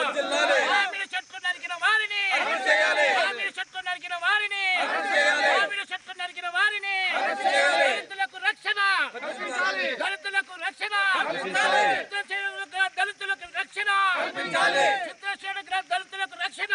గ్రామీణ నరికిన వారిని. గ్రామీణ నరికిన వారిని. గ్రామీణ చెట్లు నరికిన వారిని. దళితులకు రక్షణ. దళితులకు రక్షణ. దళితులకు రక్షణ. చిత్రశేణ దళితులకు రక్షణ.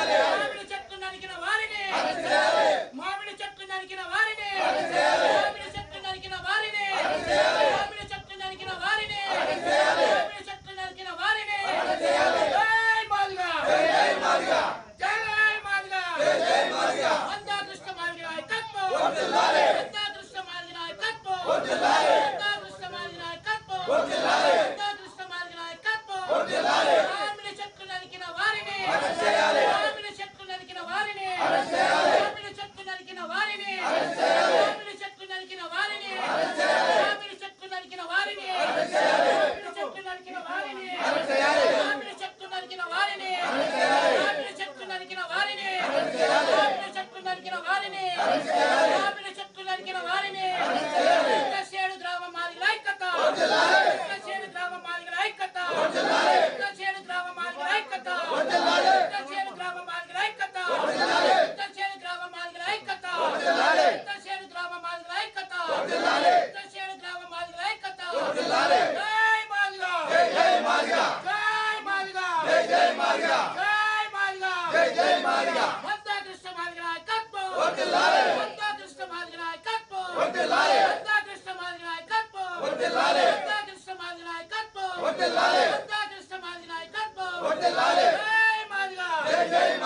ಮಾದರಿಯ ಒಂದ ಕೃಷ್ಣ ಮಾದರಿಯ ಕಪ್ಪು ಒಡ್ಡಲಾರೆ ಒಂದ ಕೃಷ್ಣ ಮಾದರಿಯ ಕಪ್ಪು ಒಡ್ಡಲಾರೆ ಒಂದ ಕೃಷ್ಣ ಮಾದರಿಯ ಕಪ್ಪು ಒಡ್ಡಲಾರೆ ಒಂದ ಕೃಷ್ಣ ಮಾದರಿಯ ಕಪ್ಪು ಒಡ್ಡಲಾರೆ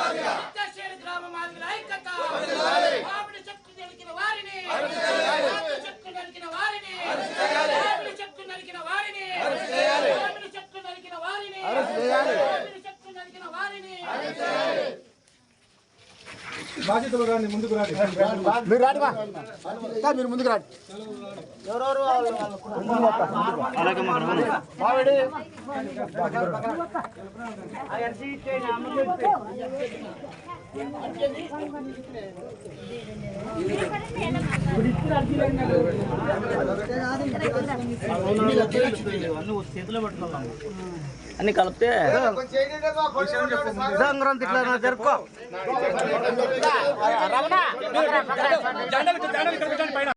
ಒಂದ బాధ్యతలు రాని ముందుకు రాని. మీరు రాడి మీరు ముందుకు రాడి. ఎవరెవరు అన్ని కలిపితే సంక్రాంతి ఇట్లా జరుపుకో